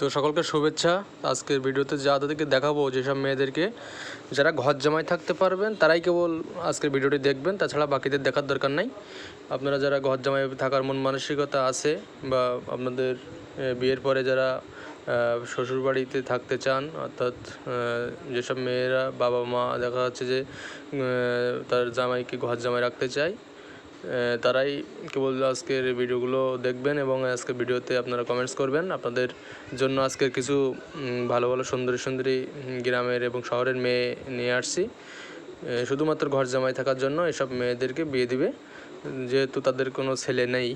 তো সকলকে শুভেচ্ছা। আজকের ভিডিওতে যাদেরকে দেখাবো, যেসব মেয়েদেরকে যারা ঘর জামাই থাকতে পারবেন, তারাই কেবল আজকের ভিডিওটি দেখবেন। তাছাড়া বাকিদের দেখার দরকার নাই। আপনারা যারা ঘর জামাই থাকার মন মানসিকতা আছে বা আপনাদের বিয়ের পরে যারা শ্বশুরবাড়িতে থাকতে চান, অর্থাৎ যেসব মেয়েরা বাবা মা দেখা যাচ্ছে যে তার জামাইকে ঘর জামাই রাখতে চায় তারাই কেবল আজকের ভিডিওগুলো দেখবেন এবং আজকের ভিডিওতে আপনারা কমেন্টস করবেন। আপনাদের জন্য আজকের কিছু ভালো ভালো সুন্দরী সুন্দরী গ্রামের এবং শহরের মেয়ে নিয়ে আসছি। শুধুমাত্র ঘর জামাই থাকার জন্য এসব মেয়েদেরকে বিয়ে দিবে। যেহেতু তাদের কোনো ছেলে নেই,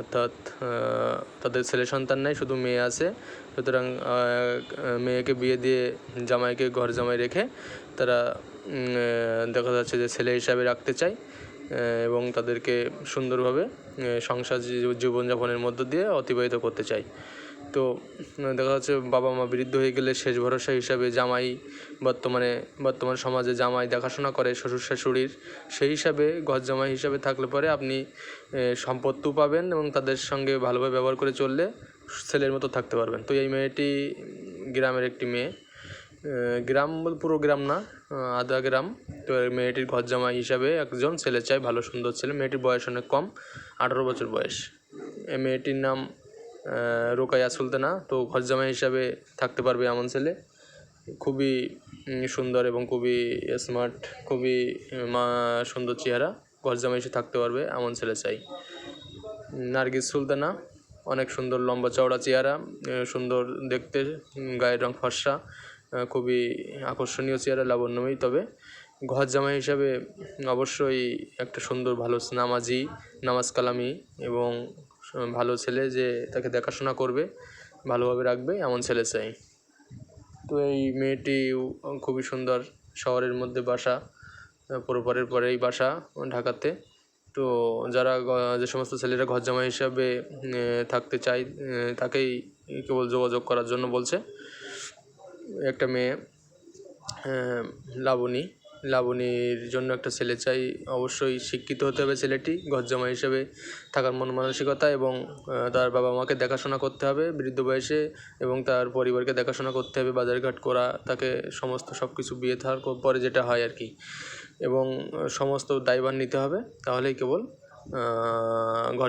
অর্থাৎ তাদের ছেলে সন্তান নেই, শুধু মেয়ে আছে। সুতরাং মেয়েকে বিয়ে দিয়ে জামাইকে ঘর জামাই রেখে তারা দেখা যাচ্ছে যে ছেলে হিসাবে রাখতে চায়। এবং তাদেরকে সুন্দরভাবে সংসার জীবনযাপনের মধ্য দিয়ে অতিবাহিত করতে চাই। তো দেখা যাচ্ছে বাবা মা বৃদ্ধ হয়ে গেলে শেষ ভরসা হিসাবে জামাই বর্তমানে, বর্তমান সমাজে জামাই দেখাশোনা করে, শ্বশুর শাশুড়ির, সেই হিসাবে, ঘর জামাই হিসাবে থাকলে পরে আপনি সম্পত্তিও পাবেন এবং তাদের সঙ্গে ভালোভাবে ব্যবহার করে চললে ছেলের মতো থাকতে পারবেন। তো এই মেয়েটি গ্রামের একটি মেয়ে। গ্রাম বল পুরো গ্রাম না আধা গ্রাম। তো মেয়েটির ঘর জামাই হিসাবে একজন ছেলে চাই, ভালো, সুন্দর ছেলে। মেয়েটির বয়স অনেক কম, আঠারো বছর বয়স। এই মেয়েটির নাম রোকাইয়া সুলতানা। তো ঘর জামাই হিসাবে থাকতে পারবে এমন ছেলে। খুবই সুন্দর এবং খুবই স্মার্ট খুবই, মা, সুন্দর চেহারা। ঘর জামাই হিসেবে থাকতে পারবে এমন ছেলে চাই। নার্গিস সুলতানা, অনেক সুন্দর লম্বা চওড়া চেহারা সুন্দর দেখতে গায়ের রং ফর্সা। খুবই আকর্ষণীয় চেহারা লাবণ্যময়ী তবে ঘর জামাই হিসাবে অবশ্যই একটা সুন্দর, ভালো নামাজি নামাজ কালামি এবং ভালো ছেলে যে তাকে দেখাশোনা করবে, ভালোভাবে রাখবে, এমন ছেলে চাই। তো এই মেয়েটি খুবই সুন্দর শহরের মধ্যে বাসা, পরপরের পরেই বাসা ঢাকাতে। তো যারা যে সমস্ত ছেলেরা ঘর জামাই হিসাবে থাকতে চায় তাকেই কেবল যোগাযোগ করার জন্য বলছে। একটা মেয়ে লাবণী। লাবণীর জন্য একটা ছেলে চাই, অবশ্যই শিক্ষিত হতে হবে ছেলেটি ঘর জামাই হিসেবে থাকার মন মানসিকতা এবং তার বাবা মাকে দেখাশোনা করতে হবে বৃদ্ধ বয়সে এবং তার পরিবারকে দেখাশোনা করতে হবে, বাজারঘাট করা, তাকে সমস্ত সব কিছু বিয়ে থাকার পরে যেটা হয় আর কি। এবং সমস্ত দায়ভার নিতে হবে, তাহলেই কেবল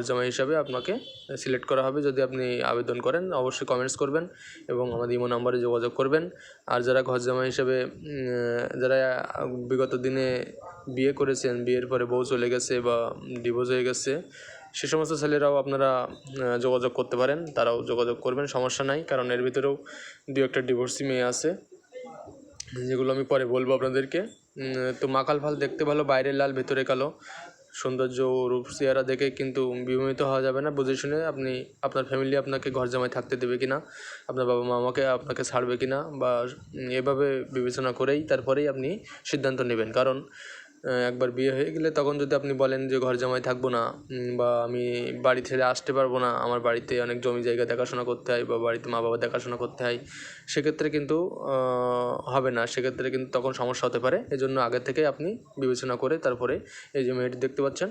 জামাই হিসাবে আপনাকে সিলেক্ট করা হবে। যদি আপনি আবেদন করেন, অবশ্যই কমেন্টস করবেন এবং আমাদের ইমো নাম্বারে যোগাযোগ করবেন। আর যারা ঘর জামাই হিসাবে যারা বিগত দিনে বিয়ে করেছেন, বিয়ের পরে বউ চলে গেছে বা ডিভোর্স হয়ে গেছে, সে সমস্ত ছেলেরাও আপনারা যোগাযোগ করতে পারেন। তারাও যোগাযোগ করবেন, সমস্যা নাই। কারণ এর ভিতরেও দু একটা ডিভোর্সি মেয়ে আছে। যেগুলো আমি পরে বলব আপনাদেরকে। তো মাকাল ফাল দেখতে ভালো, বাইরের লাল, ভেতরে কালো। সৌন্দর্য ও রূপ চেহারা দেখে কিন্তু বিমোহিত হওয়া যাবে না। বুঝে শুনে আপনি, আপনার ফ্যামিলি আপনাকে ঘর জামাই থাকতে দেবে কি না আপনার বাবা মা আমাকে, আপনাকে ছাড়বে কি না বা এভাবে বিবেচনা করেই তারপরেই আপনি সিদ্ধান্ত নেবেন। কারণ একবার বিয়ে হয়ে গেলে তখন যদি আপনি বলেন যে ঘর জামাই থাকব না বা আমি বাড়ি ছেড়ে আসতে পারব না, আমার বাড়িতে অনেক জমি জায়গা দেখাশোনা করতে হয়, বা বাড়িতে মা বাবা দেখাশোনা করতে হয়, সেক্ষেত্রে কিন্তু হবে না। সেক্ষেত্রে কিন্তু তখন সমস্যা হতে পারে। এজন্য আগে থেকে আপনি বিবেচনা করে তারপরে এই যে মেয়েটি দেখতে পাচ্ছেন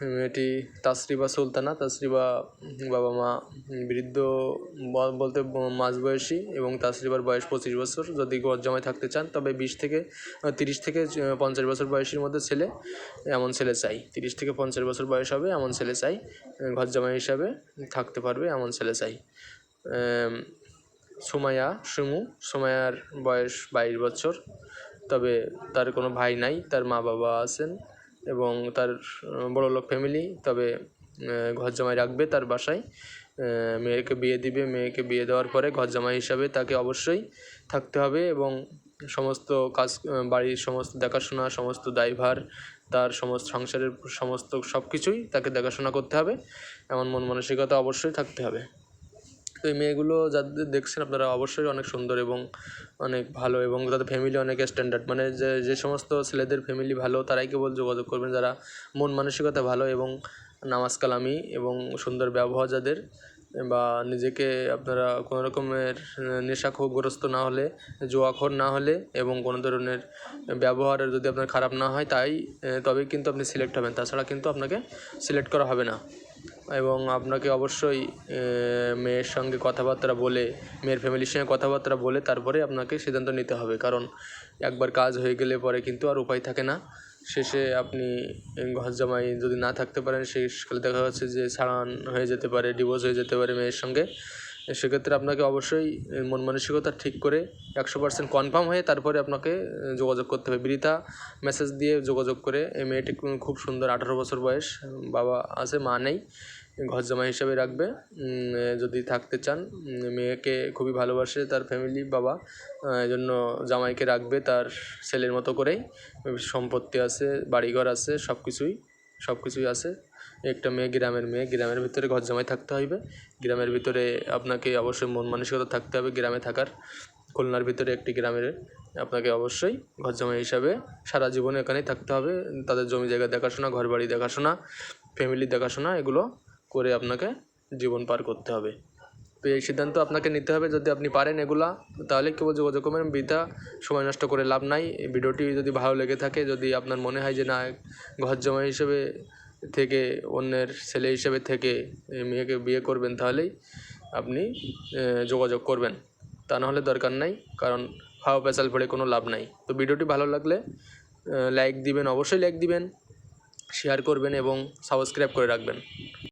মেয়েটি তাসরিবা সুলতানা তাসরিবা বাবা মা বৃদ্ধ বলতে ব- মাঝবয়সী এবং তাসরিবার বয়স পঁচিশ বছর। যদি জামাই থাকতে চান তবে বিশ থেকে তিরিশ থেকে পঞ্চাশ বছর বয়সের মধ্যে ছেলে এমন ছেলে চাই। তিরিশ থেকে পঞ্চাশ বছর বয়স হবে এমন ছেলে চাই ঘর জামাই হিসাবে থাকতে পারবে এমন ছেলে চাই। আম, সুমাইয়া সুমু সুমাইয়ার বয়স বাইশ বছর তবে তার কোনো ভাই নাই তার মা বাবা আছেন। এবং তার বড় লোক ফ্যামিলি তবে ঘর জামাই রাখবে তার বাসায়। মেয়েকে বিয়ে দিবে। মেয়েকে বিয়ে দেওয়ার পরে ঘর জামাই হিসাবে তাকে অবশ্যই থাকতে হবে এবং সমস্ত কাজ বাড়ির সমস্ত দেখাশোনা, সমস্ত দায়ভার, তার সমস্ত সংসারের সমস্ত সব কিছুই তাকে দেখাশোনা করতে হবে। এমন মন মানসিকতা অবশ্যই থাকতে হবে। তো এই মেয়েগুলো যাদের দেখছেন আপনারা অবশ্যই অনেক সুন্দর এবং অনেক ভালো এবং তাদের ফ্যামিলি অনেক স্ট্যান্ডার্ড মানে যে যে সমস্ত ছেলেদের ফ্যামিলি ভালো, তারাই কেবল যোগাযোগ করবেন। যারা মন মানসিকতা ভালো এবং নামাজ কালামি এবং সুন্দর ব্যবহার যাদের, বা নিজেকে আপনারা কোনো রকমের নেশাগ্রস্ত না হলে, জোয়াখর না হলে এবং কোনো ধরনের ব্যবহারের যদি আপনার খারাপ না হয় তাই তবেই কিন্তু আপনি সিলেক্ট হবেন। তাছাড়া কিন্তু আপনাকে সিলেক্ট করা হবে না। এবং আপনাকে অবশ্যই মেয়ের সঙ্গে কথাবার্তা বলে, মেয়ের ফ্যামিলির সঙ্গে কথাবার্তা বলে তারপরে আপনাকে সিদ্ধান্ত নিতে হবে। কারণ একবার কাজ হয়ে গেলে পরে কিন্তু আর উপায় থাকে না। শেষে আপনি ঘর জামাই যদি না থাকতে পারেন, শেষকালে দেখা যাচ্ছে যে ছাড়ান হয়ে যেতে পারে ডিভোর্স হয়ে যেতে পারে মেয়ের সঙ্গে। সেক্ষেত্রে আপনাকে অবশ্যই মন মানসিকতা ঠিক করে একশো পার্সেন্ট কনফার্ম হয়ে তারপরে আপনাকে যোগাযোগ করতে হবে। বৃথা মেসেজ দিয়ে যোগাযোগ করে এই মেয়েটি খুব সুন্দর, আঠারো বছর বয়স, বাবা আছে, মা নেই ঘর জামাই হিসাবে রাখবে। যদি থাকতে চান মেয়েকে খুবই ভালোবাসে, তার ফ্যামিলি বাবা এই জন্য জামাইকে রাখবে তার ছেলের মতো করেই। সম্পত্তি আছে, বাড়িঘর আছে সব কিছুই সব কিছুই আছে। একটা মেয়ে গ্রামের মেয়ে, গ্রামের ভিতরে ঘর জামাই থাকতে হবে গ্রামের ভিতরে আপনাকে অবশ্যই মন মানসিকতা থাকতে হবে গ্রামে থাকার। খুলনার ভিতরে একটি গ্রামের আপনাকে অবশ্যই ঘর জামাই হিসাবে সারা জীবন এখানেই থাকতে হবে। তাদের জমি জায়গা দেখাশোনা ঘর বাড়ি দেখাশোনা ফ্যামিলি দেখাশোনা, এগুলো করে আপনাকে জীবন পার করতে হবে। তো এই সিদ্ধান্ত আপনাকে নিতে হবে। যদি আপনি পারেন এগুলা, তাহলে কেবল যোগাযোগ করবেন। বৃথা, সময় নষ্ট করে লাভ নাই। এই ভিডিওটি যদি ভালো লেগে থাকে, যদি আপনার মনে হয় যে না, ঘর জামাই হিসেবে থেকে, অন্যের ছেলে হিসেবে থেকে মেয়েকে বিয়ে করবেন, তাহলেই আপনি যোগাযোগ করবেন। তা নাহলে দরকার নাই, কারণ হাওয়া পেঁচাল পড়ে কোনো লাভ নাই। তো ভিডিওটি ভালো লাগলে লাইক দিবেন, অবশ্যই লাইক দিবেন শেয়ার করবেন এবং সাবস্ক্রাইব করে রাখবেন।